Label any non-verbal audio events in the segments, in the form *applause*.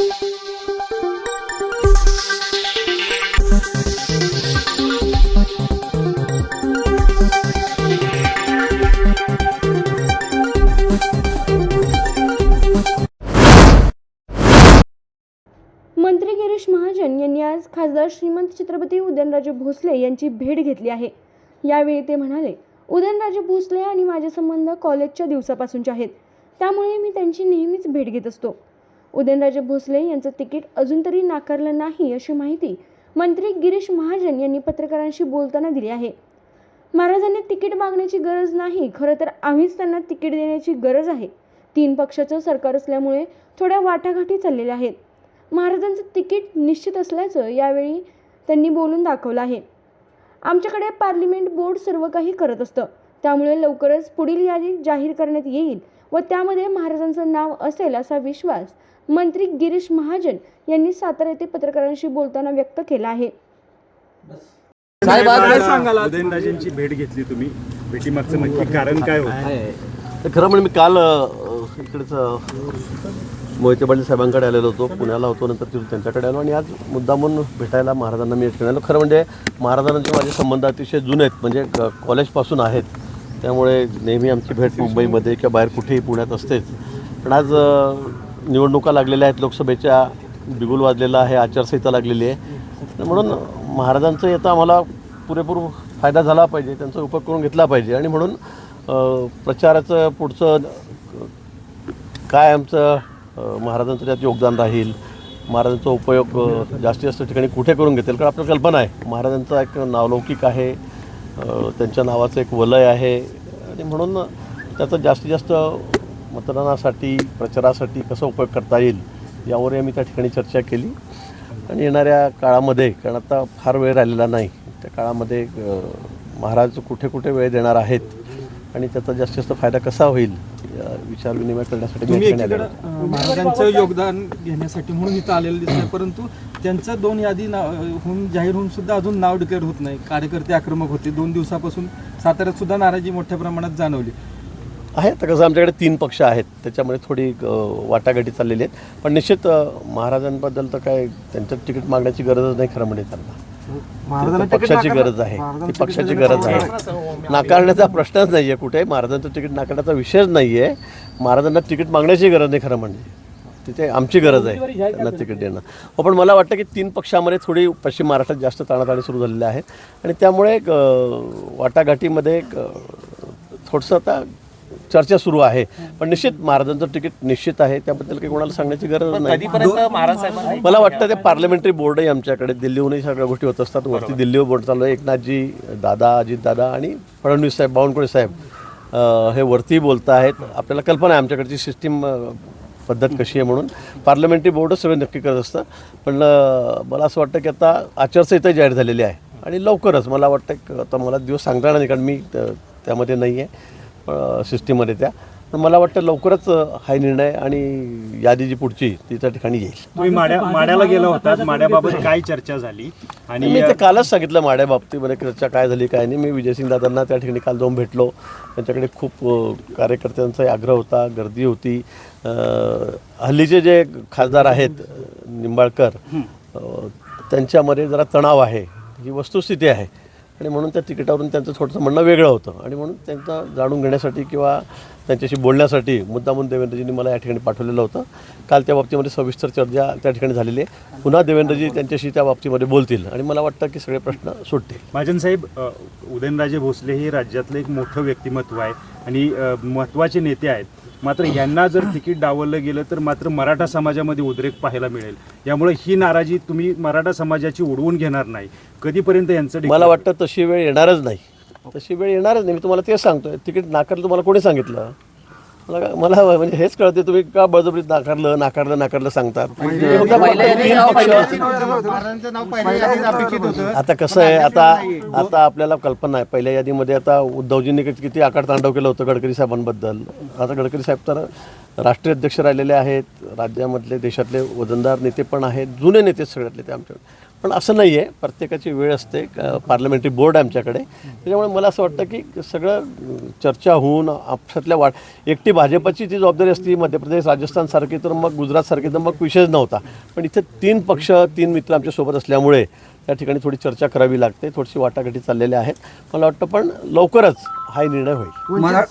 मंत्री गिरीश महाजन यांनी आज खासदार श्रीमंत छत्रपती उदयनराजे भोसले यांची भेट घेतली आहे. यावेळी ते म्हणाले उदयनराजे भोसले आणि माझे संबंध कॉलेजच्या दिवसापासूनचे आहेत. त्यामुळे मी त्यांची नेहमीच भेट घेत असतो. उदयनराजे भोसले यांचं तिकीट अजून तरी नाकारलं नाही अशी माहिती मंत्री गिरीश महाजन यांनी पत्रकारांशी बोलताना दिली आहे. महाराजांनी तिकीट मागण्याची गरज नाही खरं तर आम्हीच त्यांना तिकीट देण्याची गरज आहे. तीन पक्षाचं सरकार असल्यामुळे थोड्या वाटाघाटी चाललेल्या आहेत. महाराजांचं तिकीट निश्चित असल्याचं यावेळी त्यांनी बोलून दाखवलं आहे. आमच्याकडे पार्लिमेंट बोर्ड सर्व काही करत असतं. त्यामुळे लवकरच पुढील यादी जाहीर करण्यात येईल व त्यामध्ये महाराजांचं नाव असेल असा विश्वास मंत्री गिरीश महाजन यांनी सातारा येथे पत्रकारांशी बोलताना व्यक्त केला आहे. साहेब, आज काय सांगाल उदयनराजेंची भेट घेतली तुम्ही. भेटीमागचं नक्की कारण काय होतं? तर खरं म्हणजे मी काल अ, इकडेच मोहिते पाटील साहेबांकडे आलेलो होतो. पुण्याला होतो नंतर तिथून त्यांच्याकडे आलो आणि आज मुद्दामून भेटायला महाराजांना मी इकडे आलो खरं म्हणजे महाराजांचे माझे संबंध अतिशय जुने आहेत. म्हणजे क- कॉलेजपासून आहेत. त्यामुळे नेहमी आमची भेट मुंबईमध्ये किंवा बाहेर कुठेही पुण्यात असतेच. पण आज निवडणुका लागलेल्या आहेत. लोकसभेच्या बिगुल वाजलेला आहे आचारसंहिता लागलेली आहे. म्हणून महाराजांचं येतं आम्हाला पुरेपूर फायदा झाला पाहिजे त्यांचा उपयोग करून घेतला पाहिजे. आणि म्हणून प्रचाराचं पुढचं काय आमचं महाराजांचं त्यात योगदान राहील महाराजांचा उपयोग जास्तीत जास्त ठिकाणी कुठे करून घेतील? कारण आपल्याला कल्पना आहे. महाराजांचा एक नावलौकिक आहे. त्यांच्या नावाचं एक वलय आहे. आणि म्हणून त्याचा जास्तीत जास्त मतदानासाठी प्रचारासाठी कसा उपयोग करता येईल यावर आम्ही त्या ठिकाणी चर्चा केली. आणि येणाऱ्या काळामध्ये कारण आता फार वेळ राहिलेला नाही त्या काळामध्ये महाराज कुठे कुठे वेळ देणार आहेत आणि त्याचा जास्तीत जास्त फायदा कसा होईल या विचार विनिमय करण्यासाठी महाराजांचं योगदान घेण्यासाठी म्हणून इथं आलेलं दिसतंय परंतु त्यांचं दोन यादी नाव होऊन जाहीर होऊन सुद्धा अजून नाव डिक्लेअर होत नाही. कार्यकर्ते आक्रमक होते. दोन दिवसापासून साताऱ्यात सुद्धा नाराजी मोठ्या प्रमाणात जाणवली. आहे आता कसं आमच्याकडे तीन पक्ष आहेत. त्याच्यामध्ये थोडी वाटाघाटी चाललेली आहेत. पण निश्चित महाराजांबद्दल तर काय त्यांच्यात तिकीट मागण्याची गरजच नाही खरं म्हणजे त्यांना. तर पक्षाची गरज आहे. ती पक्षाची गरज आहे. नाकारण्याचा प्रश्नच नाही आहे कुठे. महाराजांचं तिकीट नाकारण्याचा विषयच नाही आहे महाराजांना तिकीट मागण्याची गरज नाही खरं म्हणजे. तिथे आमची गरज आहे. त्यांना तिकीट देणं. हो पण मला वाटतं की तीन पक्षामध्ये थोडी पश्चिम महाराष्ट्रात जास्त ताणाताणी सुरू झालेले आहेत आणि त्यामुळे एक वाटाघाटीमध्ये एक थोडंसं आता चर्चा सुरू आहे. पण निश्चित महाराजांचं तिकीट निश्चित आहे. त्याबद्दल काही कोणाला सांगण्याची गरज नाही. मला वाटतं ते पार्लमेंटरी बोर्डही आमच्याकडे दिल्लीहूनही सगळ्या गोष्टी होत असतात. वरती दिल्लीवर बोर्ड चालू आहे. एकनाथजी दादा अजितदादा आणि फडणवीस साहेब बावनकुळे साहेब हे वरती बोलत आहेत आपल्याला कल्पना आहे आमच्याकडची सिस्टीम पद्धत कशी आहे म्हणून. पार्लमेंटरी बोर्डच सगळं नक्की करत असतं. पण मला असं वाटतं की आता आचारसंहिता जाहीर झालेली आहे. आणि लवकरच मला वाटतं आता मला दिवस सांगता येणार नाही कारण मी त्यामध्ये नाही आहे सिस्टीममध्ये त्या. पण मला वाटतं लवकरच हा निर्णय आणि यादी जी पुढची ती त्या ठिकाणी येईल. तुम्ही माड्या माड्याला गेला होता. माड्याबाबत काय चर्चा झाली? आणि मी ते कालच सांगितलं माड्या बाबतीमध्ये चर्चा काय झाली काय नाही. मी विजयसिंग दादांना त्या ठिकाणी काल जाऊन भेटलो. त्यांच्याकडे खूप कार्यकर्त्यांचा आग्रह होता गर्दी होती. हल्लीचे जे खासदार आहेत निंबाळकर त्यांच्यामध्ये जरा तणाव आहे. ही वस्तुस्थिती आहे. आणि म्हणून त्या तिकिटावरून त्यांचं थोडंसं म्हणणं वेगळं होतं. आणि म्हणून त्यांचं जाणून घेण्यासाठी किंवा त्यांच्याशी बोलण्यासाठी मुद्दामून देवेंद्रजींनी मला या ठिकाणी पाठवलेलं होतं. काल त्या बाबतीमध्ये सविस्तर चर्चा त्या ठिकाणी झालेली आहे. पुन्हा देवेंद्रजी त्यांच्याशी त्या बाबतीमध्ये बोलतील आणि मला वाटतं की सगळे प्रश्न सुटतील. महाजनसाहेब उदयनराजे भोसले हे राज्यातलं एक मोठं व्यक्तिमत्व आहे आणि महत्त्वाचे नेते आहेत. मात्र यांना जर तिकीट डावललं गेलं तर मात्र मराठा समाजामध्ये उद्रेक पाहायला मिळेल. यामुळे ही नाराजी तुम्ही मराठा समाजाची उडवून घेणार नाही. कधीपर्यंत यांचं मला वाटतं तशी वेळ येणारच नाही. तशी वेळ येणारच नाही. मी तुम्हाला तेच सांगतोय. तिकीट नाकारलं तुम्हाला कोणी सांगितलं? मला मला म्हणजे हेच कळते तुम्ही का बळजबरीत नाकारलं नाकारलं नाकारलं सांगतात? आता कसं आहे आता आता आपल्याला कल्पना आहे पहिल्या यादीमध्ये आता उद्धवजींनी किती किती आकारतांडव केलं होतं गडकरी साहेबांबद्दल. आता गडकरी साहेब तर राष्ट्रीय अध्यक्ष राहिलेले आहेत राज्यामधले देशातले वजनदार नेते पण आहेत जुने नेते सगळ्यातले ते आमच्याकडे. पण असं नाही आहे प्रत्येकाची वेळ असते. पार्लमेंटरी बोर्ड आहे आमच्याकडे. त्याच्यामुळे मला असं वाटतं की सगळं चर्चा होऊन आपसातल्या वाढ एकटी भाजपची जी जबाबदारी असती मध्य प्रदेश राजस्थानसारखी तर मग गुजरातसारखी तर मग विषयच नव्हता. पण इथे तीन पक्ष तीन मित्र आमच्यासोबत असल्यामुळे त्या ठिकाणी थोडी चर्चा करावी लागते. थोडीशी वाटाघाटी चाललेल्या आहेत. मला वाटतं पण लवकरच हा निर्णय होईल.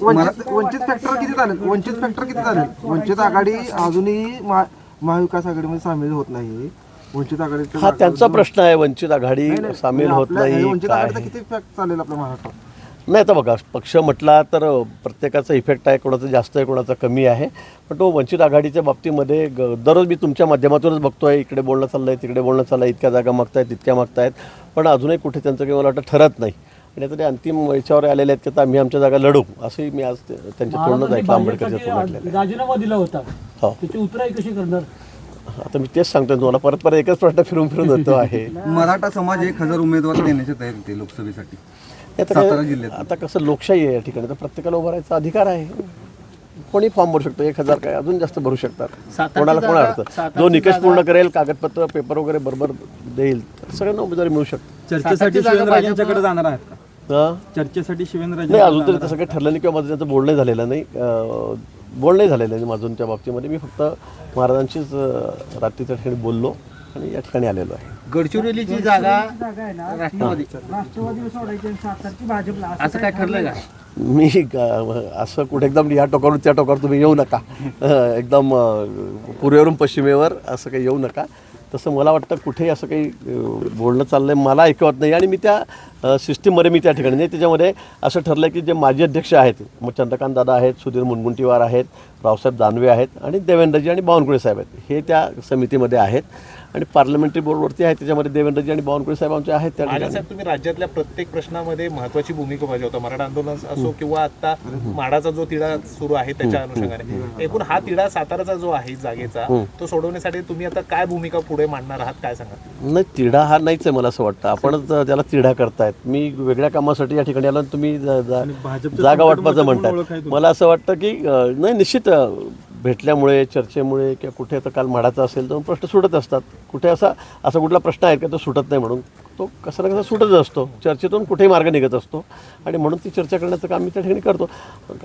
वंचित फॅक्टर किती झाले? वंचित फॅक्टर किती झाले? वंचित आघाडी अजूनही महा- महाविकास आघाडीमध्ये सामील होत नाही वंचित आघाडी हा त्यांचा प्रश्न आहे वंचित आघाडी सामील होत नाही वंचित काय आघाडीचा किती फॅक्ट चालेल आपल्या महाराष्ट्रात नाही आता बघा पक्ष म्हटला तर प्रत्येकाचा इफेक्ट आहे कोणाचा जास्त आहे कोणाचा कमी आहे. पण तो वंचित आघाडीच्या बाबतीमध्ये ग- दररोज मी तुमच्या माध्यमातूनच बघतोय इकडे बोलणं चाललं आहे तिकडे बोलणं चाललं आहे इतक्या जागा मागतायत तितक्या मागतायत. पण अजूनही कुठे त्यांचं काही मला वाटतं ठरत नाही. आणि आता ते अंतिम याच्यावर आलेले आहेत की आता आम्ही आमच्या जागा लढू असंही मी आज त्यांच्या तोंडच ऐकलं आंबेडकरच्या तोंडातलेलं राजीनामा दिला होता. हो. त्याची उतराई कशी करणार? आता मी तेच सांगतोय तुम्हाला. परत परत एकच प्रश्न फिरून फिरून होतो आहे. *laughs* मराठा समाज एक हजार उमेदवार देण्याची तयारी होते लोकसभेसाठी. आता सातारा काय- जिल्ह्यात. आता कसं लोकशाही आहे या ठिकाणी तर प्रत्येकाला उभा राहायचा अधिकार आहे. कोणी फॉर्म भरू शकतो? एक हजार काय? अजून जास्त भरू शकतात. कोणाला कोणा अर्थ जो निकष पूर्ण करेल कागदपत्र पेपर वगैरे बरोबर देईल. तर सगळ्यांना उमेदवारी मिळू शकते. चर्चेसाठी शिवेंद्रराजेंच्याकडे जाणार आहेत का? हा? चर्चेसाठी शिवेंद्रराजे नाही अजून तरी तसं काही ठरलं नाही किंवा माझं त्याचं बोलणं झालेलं नाही. अं, बोलणंही झालेलं नाही माझून त्या बाबतीमध्ये मी फक्त महाराजांचीच अं, रात्री त्या ठिकाणी बोललो आणि या ठिकाणी आलेलो आहे. गडचिरोलीची जागा राष्ट्रवादी. असं काय ठरलंय का? मी ग- असं कुठे एकदम या टोकावरून त्या टोकावर तुम्ही येऊ नका. अं, एकदम अं, पूर्वेवरून पश्चिमेवर असं काही येऊ नका. तसं मला वाटतं कुठेही असं काही बोलणं चाललं आहे मला ऐकवत नाही. आणि मी त्या सिस्टीममध्ये मी त्या ठिकाणी नाही त्याच्यामध्ये असं ठरलं की जे माजी अध्यक्ष आहेत मग चंद्रकांत दादा आहेत सुधीर मुनगुंटीवार आहेत रावसाहेब दानवे आहेत आणि देवेंद्रजी आणि बावनकुळे साहेब आहेत. हे त्या समितीमध्ये आहेत. आणि पार्लमेंटरी बोर्डवरती आहेत त्याच्यामध्ये देवेंद्रजी आणि बावनकुळे साहेब आमचे आहेत त्या ठिकाणी. तुम्ही राज्यातल्या प्रत्येक प्रश्नामध्ये महत्वाची भूमिका बजावता. मराठा आंदोलन असो किंवा आता माडाचा जो तिढा सुरू आहे त्याच्या अनुषंगाने. एकूण हा तिढा साताराचा जो आहे जागेचा तो सोडवण्यासाठी तुम्ही आता काय भूमिका पुढे मांडणार आहात काय सांगा नाही तिढा हा नाहीच आहे मला असं वाटतं. आपणच त्याला तिढा करतायत. मी वेगळ्या कामासाठी या ठिकाणी आलो तुम्ही जागा वाटपाचं आहे तुमची. मला असं वाटतं की नाही निश्चित भेटल्यामुळे चर्चेमुळे किंवा कुठे आता काल माडाचा असेल तर प्रश्न सुटत असतात. कुठे असा असा कुठला प्रश्न आहे का तो सुटत नाही म्हणून? तो कसा ना कसा सुटत असतो. चर्चेतून कुठेही मार्ग निघत असतो. आणि म्हणून ती चर्चा करण्याचं काम मी त्या ठिकाणी करतो.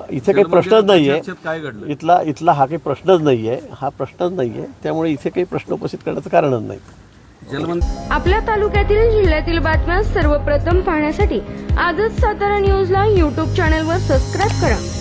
इथे काही प्रश्नच नाही आहे काय घडलं? इथला इथला हा काही प्रश्नच नाही आहे हा प्रश्नच नाही आहे त्यामुळे इथे काही प्रश्न उपस्थित करण्याचं कारणच नाही. आपल्या तालुक्यातील जिल्ह्यातील बातम्या सर्वप्रथम पाहण्यासाठी आजच सातारा न्यूजला यूट्यूब चॅनलवर सबस्क्राईब करा.